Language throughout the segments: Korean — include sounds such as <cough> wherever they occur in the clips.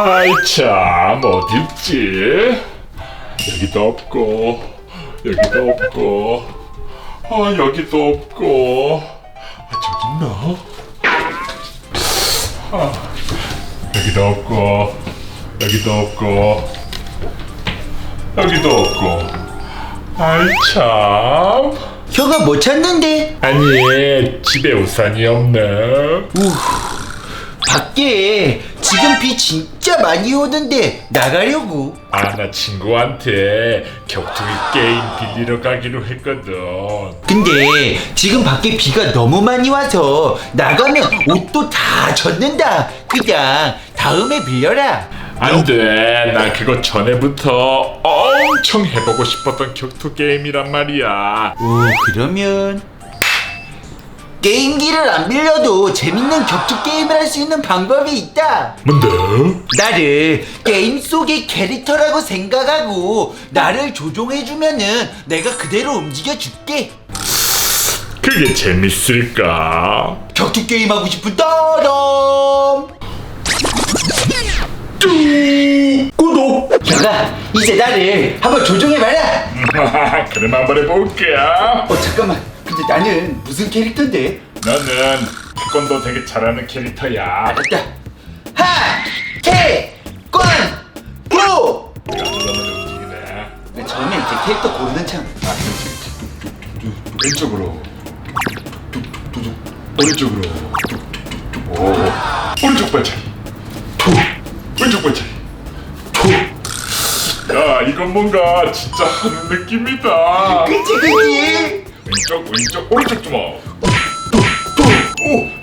아이 참 어디 있지? 여기도 없고 여기도 없고. 아 여기도 없고. 아 저기 있나? 아 여기도 없고 여기도 없고. 여기도 없고. 아이 참. 형아 뭐 찾는데? 아니 집에 우산이 없네 밖에 지금 비 진짜 많이 오는데 나가려고. 아 나 친구한테 격투기 게임 빌리러 가기로 했거든. 근데 지금 밖에 비가 너무 많이 와서 나가면 옷도 다 젖는다. 그냥 다음에 빌려라. 안돼. 나 그거 전에부터 엄청 해보고 싶었던 격투 게임이란 말이야. 오 그러면 게임기를 안 빌려도 재밌는 격투 게임을 할 수 있는 방법이 있다. 뭔데? 나를 게임 속의 캐릭터라고 생각하고 나를 조종해주면은 내가 그대로 움직여줄게. 그게 재밌을까? 격투 게임 하고 싶은 구독! 형아 이제 나를 한번 조종해봐라. <laughs> 그럼 한번 해볼게 어 잠깐만 근데 나는 무슨 캐릭터인데? 너는 태권도 되게 잘하는 캐릭터야 알았다 하! 캐! 권! 고! 내가 움직이네 처음에 이제 캐릭터 고르는 참 아, 그렇지. 왼쪽으로. 오른쪽으로. 오. 오른쪽 발차기. 투. 왼쪽 발차기. 투. 야, 이건 뭔가 진짜 하는 느낌이다. 그치 그치 왼쪽, 왼쪽, 오른쪽 주먹.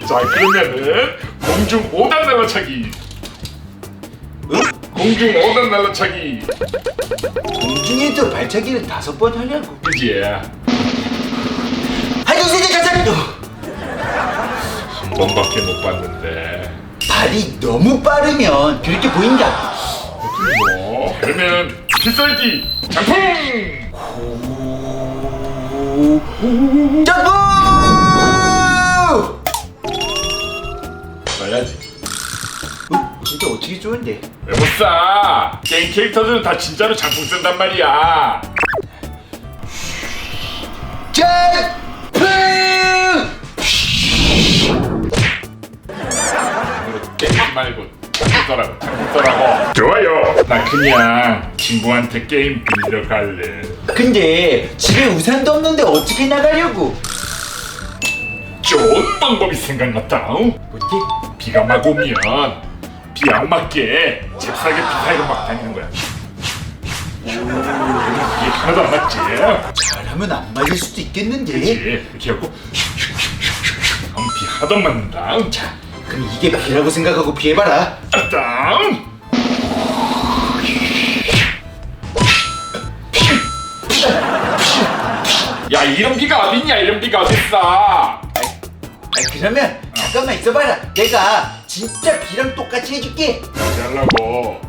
자, 그러면은 공중 5단 날라차기. 응? 공중 5단 날라차기. 공중에도 발차기를 다섯 번 하려고 그지? 하나 둘셋 가자 한 번밖에 못 봤는데. 발이 너무 빠르면 그렇게 보인다 뭐 그러면 필살기 장풍 점프! 써야지 어? 진짜 어떻게 좋은데? 왜못 쏴? 게임 캐릭터들은 다 진짜로 장풍 쓴단 말이야 점프! 이거 말고 장풍 써라고 장풍 써라고 좋아요 나 그냥 친구한테 게임 빌리러 갈래 근데 집에 우산도 없는데 어떻게 나가려고? 좋은 방법이 생각났다 응? 뭔데? 비가 막 오면 비 안 맞게 잽싸게 비 사이로 막 다니는 거야 이게 하나도 안 맞지? 잘하면 안 맞을 수도 있겠는데? 그렇지 이렇게 하고 비 하도 맞는다 자, 그럼 이게 비라고 생각하고 피해봐라. 땅 이런 비가 어딨냐 이런 비가 어딨어 아, 그러면 잠깐만 있어봐라. 내가 진짜 비랑 똑같이 해줄게. 잘라고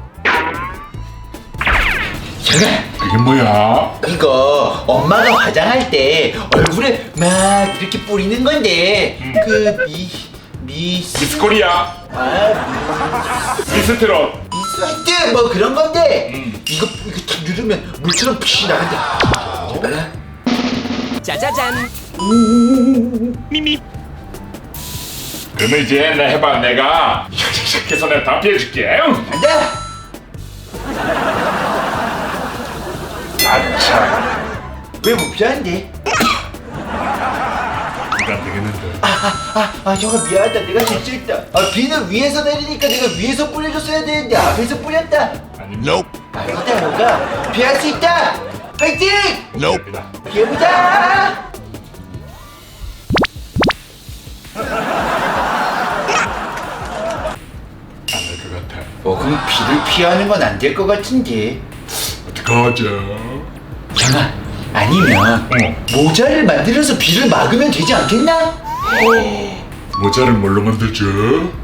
잠깐, 그게 뭐야? 이거 엄마가 화장할 때 얼굴에 막 이렇게 뿌리는 건데 그 미, 미, 미스코리아 아, 미스트롯 미, 미스트 뭐 그런 건데 음. 이거 이거 탁 누르면 물처럼 피 나간다. 봐라. 짜자잔 그러면 이제 나 해봐 내가 해서 내가 다 피해줄게 간다. 아차 왜못 피하는데? 이거 안 되겠는데 아, 아, 형아 미안하다. 내가 실수했다. 아, 비는 위에서 내리니까 내가 위에서 뿌려줬어야 되는데 앞에서 뿌렸다. 아닙니다 아니다, 형아. 피할 수 있다. 파이팅! 아닙니다 피해보자. 안될 것 같아 어, 그럼 비를 피하는 건 안 될 것 같은데. 어떡하죠? 형아, 아니면 어 모자를 만들어서 비를 막으면 되지 않겠나? 모자를 뭘로 만들죠?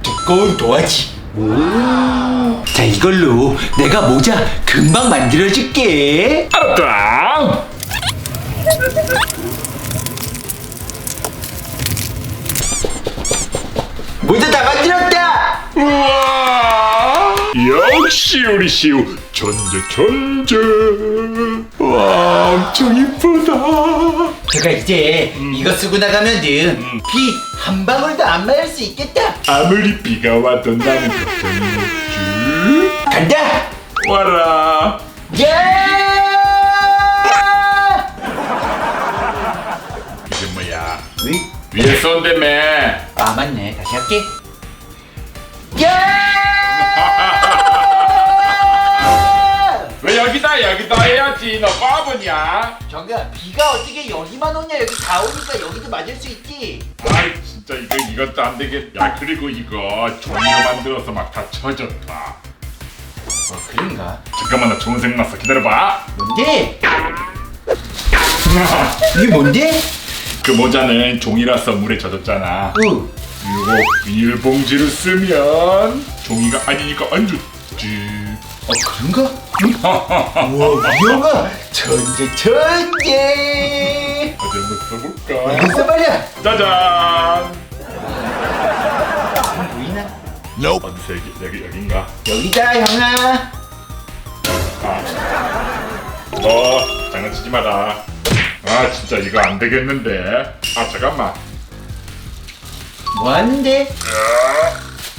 두꺼운 도화지. 오. 자, 이걸로 내가 모자 금방 만들어줄게. 알았다 모자 다 만들었다. 우와 역시 시우리 시우 전제 전제 와 엄청 이쁘다 제가 이제 이거 쓰고 나가면은 비한 방울도 안 맞을 수 있겠다. 아무리 비가 와도 나는 걱정이 없지 간다. 와라 예! 이게 뭐야 왜? 위에 쏜다며 아 맞네. 다시 할게. 예! 왜 여기다 여기다 해야지 너 바보냐 정가 비가 어떻게 여기만 오냐 여기 다 오니까 여기도 맞을 수 있지. 아이 진짜 이거 이것도 안 되겠다 야 그리고 이거 종이로 만들어서 막 다 쳐졌다 어 그런가? 잠깐만 나 좋은 생각 났어 기다려봐 뭔데? 이게 뭔데? 그 모자는 종이라서 물에 젖었잖아 어. 그리고 비닐봉지를 쓰면 종이가 아니니까 안 좋지 어 그런가? 우와 위험아 천재 천재 어디 한번 써볼까? 알겠어 말이야 짜잔! 보이나? 어디서 여기, 여기 여긴가? 여기다 형아. 어 장난치지 마라. 아 진짜 이거 안 되겠는데. 아 잠깐만. 뭐하는데?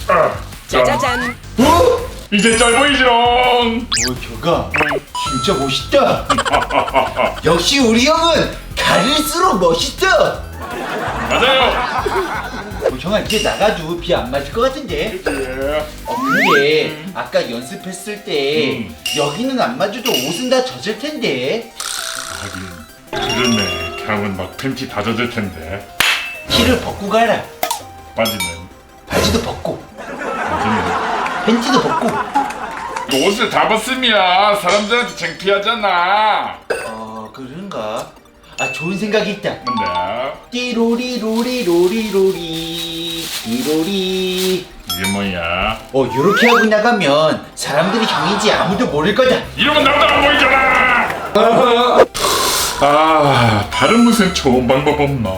아, 자, 짜자잔. 어? 이제 잘 보이죠 오 저가 진짜 멋있다. <laughs> 역시 우리 형은 가를수록 멋있어 맞아요. 어, 형아 이제 나가도 비 안 맞을 것 같은데? 예. 어 근데 아까 연습했을 때 음. 여기는 안 맞아도 옷은 다 젖을 텐데. 하긴. 그렇네. 그러면 막 팬티 다 젖을 텐데. 티를 벗고 가라. 바지는 바지도 벗고. 바지는 팬티도 벗고. 그 옷을 다 벗으면 사람들한테 창피하잖아. 어 그런가? 아 좋은 생각이 있다. 근데? 띠로리로리로리로리. 띠로리. 이게 뭐야? 어 요렇게 하고 나가면 사람들이 형인지 아무도 모를 거다. 이러면 나도 안 보이잖아. 아 다른 무슨 좋은 방법 없나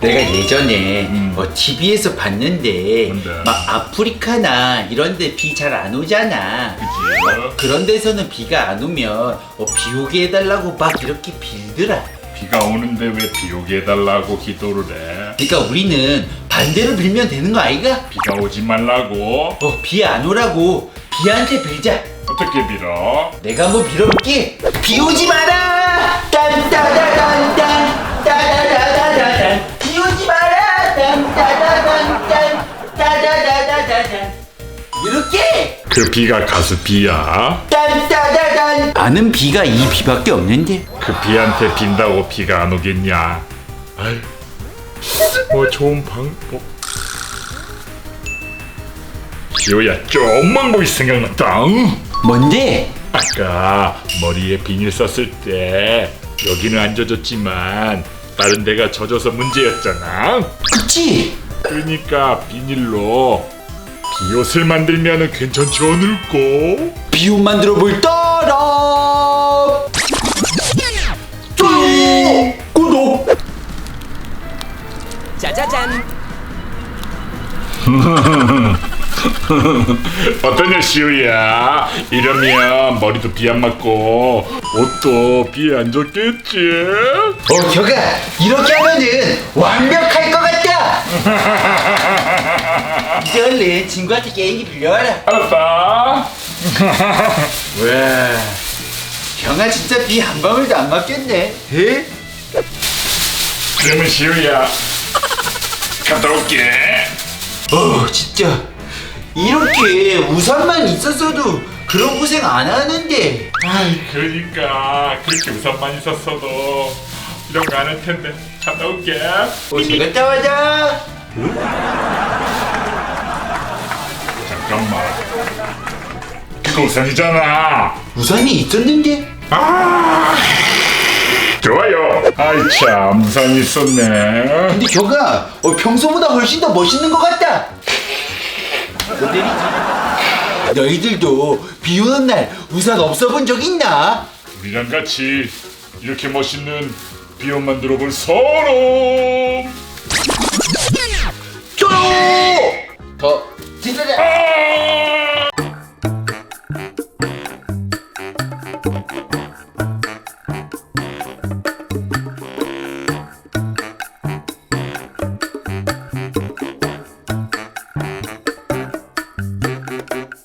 내가 예전에 음. 뭐 TV에서 봤는데 뭔데? 막 아프리카나 이런 데 비 잘 안 오잖아. 그치? 그런 데서는 비가 안 오면 어, 비 오게 해달라고 막 이렇게 빌더라. 비가 오는데 왜 비 오게 해달라고 기도를 해? 그러니까 우리는 반대로 빌면 되는 거 아이가? 비가 오지 말라고. 어 비 안 오라고 비한테 빌자. 어떻게 빌어? 내가 한번 빌어볼게. 비 오지 마라! 딴따다단딴 따 이렇게? 그 비가 가수 비야. 딴따다단 아는 비가 이 비밖에 없는데. 그 비한테 빈다고 비가 안 오겠냐. 아이 뭐 좋은 방법 지호야 좀만 보이 생각났다 응? 뭔데? 아까 머리에 비닐 썼을 때 여기는 안 젖었지만 다른 데가 젖어서 문제였잖아. 그치? 그러니까 비닐로 비옷을 만들면 괜찮지 않을까? 비옷 만들어 볼 따라 좋아요 구독 짜자잔. <laughs> 어떠냐 시우야 이러면 머리도 비 안 맞고 옷도 비에 안 젖겠지? 어, 겨가 이렇게 하면은 완벽할 것 같다. <laughs> 이제 얼른 친구한테 게임기 빌려와라. 알았어 와, <laughs> 형아 진짜 비 한 방울도 안 맞겠네. 에? 그러면 시우야 갔다 올게 어, 진짜 이렇게 우산만 있었어도 그런 고생 안 하는데. 아이 그러니까 그렇게 우산만 있었어도 이런 거 안 할 텐데 갔다 올게 어, 잘 갔다 와자. 잠 깐만 그거 우산이잖아 우산이 있었는데? 아 좋아요 아이 참 우산이 있었네 근데 겨가 어, 평소보다 훨씬 더 멋있는 것 같다. 모델이지. 너희들도 비 오는 날 우산 없어 본 적 있나? 우리랑 같이 이렇게 멋있는 비옷 만들어 볼 사람 쪼요! 더 진짜자. 아